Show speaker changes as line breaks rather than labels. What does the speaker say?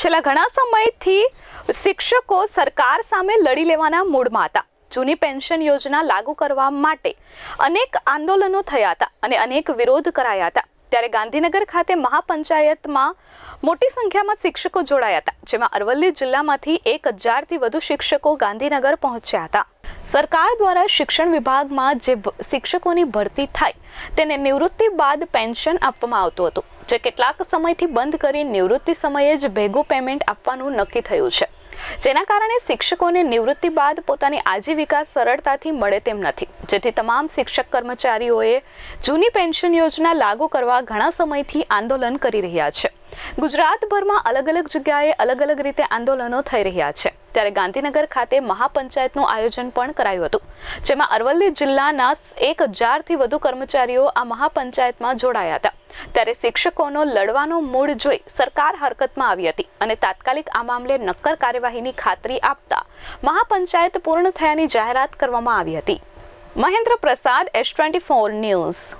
છેલ્લા ઘણા સમયથી શિક્ષકો સરકાર સામે લડી લેવાના મૂડમાં હતા. જૂની પેન્શન યોજના લાગુ કરવા માટે અનેક આંદોલનો થયા હતા અને અનેક વિરોધ કરાયા હતા. ત્યારે ગાંધીનગર ખાતે મહાપંચાયતમાં મોટી સંખ્યામાં શિક્ષકો જોડાયા હતા, જેમાં અરવલ્લી જિલ્લામાંથી એક હજારથી વધુ શિક્ષકો ગાંધીનગર પહોંચ્યા હતા. સરકાર દ્વારા શિક્ષણ વિભાગમાં જે શિક્ષકોની ભરતી થાય, તેને નિવૃત્તિ બાદ પેન્શન આપવામાં આવતું હતું. જે કેટલાક સમયથી બંધ કરી નિવૃત્તિ સમયે જ ભેગું પેમેન્ટ આપવાનું નક્કી થયું છે. જેના કારણે શિક્ષકોને નિવૃત્તિ બાદ પોતાની આજીવિકા સરળતાથી મળે તેમ નથી. જેથી તમામ શિક્ષક કર્મચારીઓએ જૂની પેન્શન યોજના લાગુ કરવા ઘણા સમયથી આંદોલન કરી રહ્યા છે. ગુજરાતભરમાં અલગ અલગ જગ્યાએ અલગ અલગ રીતે આંદોલનો થઈ રહ્યા છે. ત્યારે ગાંધીનગર ખાતે મહાપંચાયતનું આયોજન પણ કરાયું હતું, જેમાં અરવલ્લી જિલ્લાના એક હજારથી વધુ કર્મચારીઓ આ મહાપંચાયતમાં જોડાયા હતા. ત્યારે શિક્ષકોનો લડવાનો મૂળ જોઈ સરકાર હરકતમાં આવી હતી અને તાત્કાલિક આ મામલે નક્કર કાર્યવાહીની ખાતરી આપતા મહાપંચાયત પૂર્ણ થયાની જાહેરાત કરવામાં આવી હતી. મહેન્દ્ર પ્રસાદ એસ ટ્વેન્ટી ફોર ન્યૂઝ